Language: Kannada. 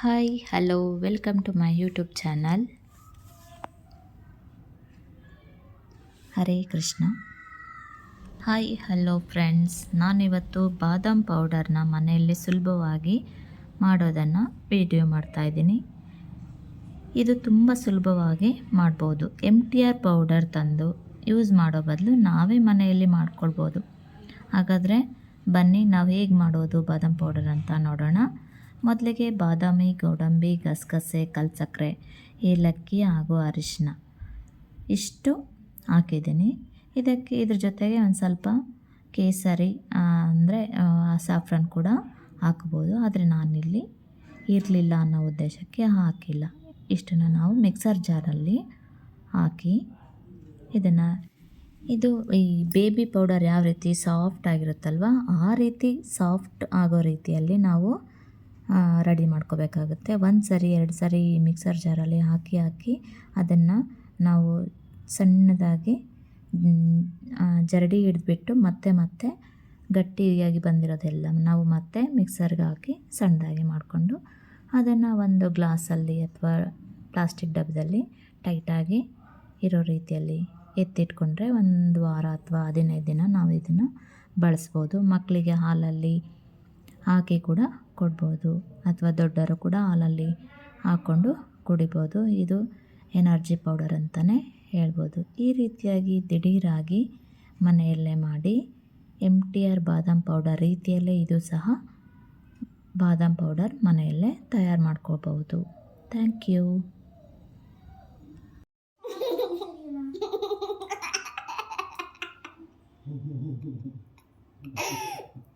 Hi hello welcome to my YouTube channel Hare Krishna hi hello friends ನಾನಿವತ್ತು ಬಾದಾಮ್ ಪೌಡರ್ನ ಮನೆಯಲ್ಲಿ ಸುಲಭವಾಗಿ ಮಾಡೋದನ್ನು ವಿಡಿಯೋ ಮಾಡ್ತಾಯಿದ್ದೀನಿ ಇದು ತುಂಬ ಸುಲಭವಾಗಿ ಮಾಡ್ಬೋದು. ಎಂ ಟಿ ಆರ್ ಪೌಡರ್ ತಂದು ಯೂಸ್ ಮಾಡೋ ಬದಲು ನಾವೇ ಮನೆಯಲ್ಲಿ ಮಾಡ್ಕೊಳ್ಬೋದು. ಹಾಗಾದರೆ ಬನ್ನಿ, ನಾವು ಹೇಗೆ ಮಾಡೋದು ಬಾದಾಮ್ ಪೌಡರ್ ಅಂತ ನೋಡೋಣ. ಮೊದಲಿಗೆ ಬಾದಾಮಿ, ಗೋಡಂಬಿ, ಗಸಗಸೆ ಕಲ್ಸಕ್ಕರೆ ಏಲಕ್ಕಿ ಹಾಗೂ ಅರಿಶಿನ ಇಷ್ಟು ಹಾಕಿದ್ದೀನಿ. ಇದಕ್ಕೆ ಇದ್ರ ಜೊತೆಗೆ ಒಂದು ಸ್ವಲ್ಪ ಕೇಸರಿ ಅಂದರೆ ಸಾಫ್ರನ್ ಕೂಡ ಹಾಕ್ಬೋದು. ಆದರೆ ನಾನಿಲ್ಲಿ ಇರಲಿಲ್ಲ ಅನ್ನೋ ಉದ್ದೇಶಕ್ಕೆ ಹಾಕಿಲ್ಲ. ಇಷ್ಟನ್ನು ನಾವು ಮಿಕ್ಸರ್ ಜಾರಲ್ಲಿ ಹಾಕಿ ಇದನ್ನು, ಇದು ಈ ಬೇಬಿ ಪೌಡರ್ ಯಾವ ರೀತಿ ಸಾಫ್ಟ್ ಆಗಿರುತ್ತಲ್ವ, ಆ ರೀತಿ ಸಾಫ್ಟ್ ಆಗೋ ರೀತಿಯಲ್ಲಿ ನಾವು ರೆಡಿ ಮಾಡ್ಕೋಬೇಕಾಗುತ್ತೆ. ಒಂದು ಸರಿ, ಎರಡು ಸರಿ ಮಿಕ್ಸರ್ ಜಾರಲ್ಲಿ ಹಾಕಿ ಹಾಕಿ ಅದನ್ನು ನಾವು ಸಣ್ಣದಾಗಿ ಜರಡಿ ಹಿಡಿದ್ಬಿಟ್ಟು ಮತ್ತೆ ಮತ್ತೆ ಗಟ್ಟಿಯಾಗಿ ಬಂದಿರೋದೆಲ್ಲ ನಾವು ಮತ್ತೆ ಮಿಕ್ಸರ್ಗೆ ಹಾಕಿ ಸಣ್ಣದಾಗಿ ಮಾಡಿಕೊಂಡು ಅದನ್ನು ಒಂದು ಗ್ಲಾಸಲ್ಲಿ ಅಥವಾ ಪ್ಲಾಸ್ಟಿಕ್ ಡಬ್ಬದಲ್ಲಿ ಟೈಟಾಗಿ ಇರೋ ರೀತಿಯಲ್ಲಿ ಎತ್ತಿಟ್ಕೊಂಡ್ರೆ ಒಂದು ವಾರ ಅಥವಾ ಹದಿನೈದು ದಿನ ನಾವು ಇದನ್ನು ಬಳಸ್ಬೋದು. ಮಕ್ಕಳಿಗೆ ಹಾಲಲ್ಲಿ ಹಾಕಿ ಕೂಡ ಕೊಡ್ಬೋದು ಅಥವಾ ದೊಡ್ಡವರು ಕೂಡ ಹಾಲಲ್ಲಿ ಹಾಕ್ಕೊಂಡು ಕುಡಿಬೋದು. ಇದು ಎನರ್ಜಿ ಪೌಡರ್ ಅಂತಲೇ ಹೇಳ್ಬೋದು. ಈ ರೀತಿಯಾಗಿ ದಿಢೀರಾಗಿ ಮನೆಯಲ್ಲೇ ಮಾಡಿ ಎಂ ಟಿ ಆರ್ ಬಾದಾಮ್ ಪೌಡರ್ ರೀತಿಯಲ್ಲೇ ಇದು ಸಹ ಬಾದಾಮ್ ಪೌಡರ್ ಮನೆಯಲ್ಲೇ ತಯಾರು ಮಾಡ್ಕೋಬಹುದು ಥ್ಯಾಂಕ್ ಯು.